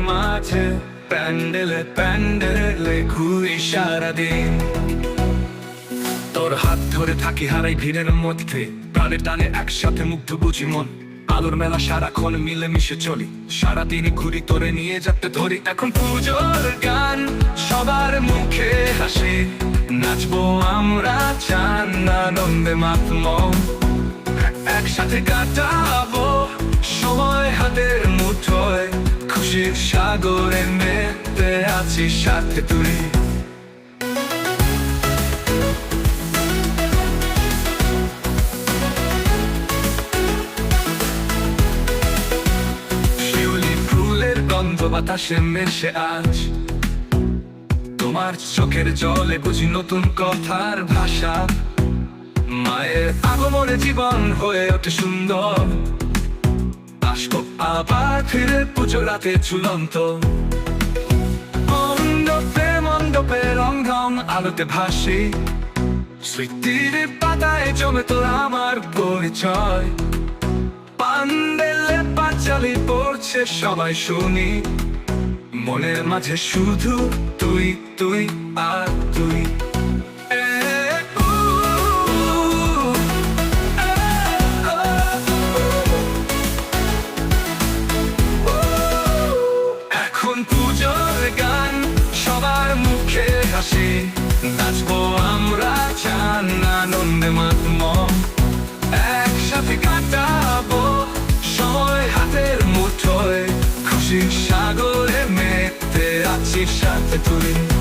মাঝে। প্যান্ডেলে প্যান্ডেলে ঘুরি সারাদিন। তোর হাত ধরে থাকি হারাই ভিড়ের মধ্যে। প্রাণে টানে একসাথে মুগ্ধ বুঝি মন। আলোর মেলা সারাক্ষণ মিলে মিশে চলি। সারাদিনই ঘুরি তোরে নিয়ে যাতে ধরি। এখন পুজোর গান সবার মুখে হাসি। নাচবো আমরা চান, আনন্দে মাতম একসাথে কাটাবো। সময় হাতের মুঠোয়। খুশির সাগরে মেতে আছি সাথে তুই। বাতাসে মেশে আজ। তোমার চোখের জলে বুঝি নতুন কথার ভাষা। মায়ের আগমনে জীবন হয়ে ওঠে সুন্দর। আসব আবার ফিরে পুজো রাতে ঝুলন্ত। মণ্ডপে মণ্ডপে রংধং আলোতে ভাসি। স্মৃতির পাতায় জমে তোর আমার পরিচয়। পান্ডেলে পাঁচালি পড়ছে সবাই শুনি মনের মাঝে শুধু তুই তুই আর তুই। এখন পুজোর গান সবার মুখে হাসি নাচবো আমরা চান আনন্দে মাতম খুশির সাগরে মেতে আছি সাথে তুই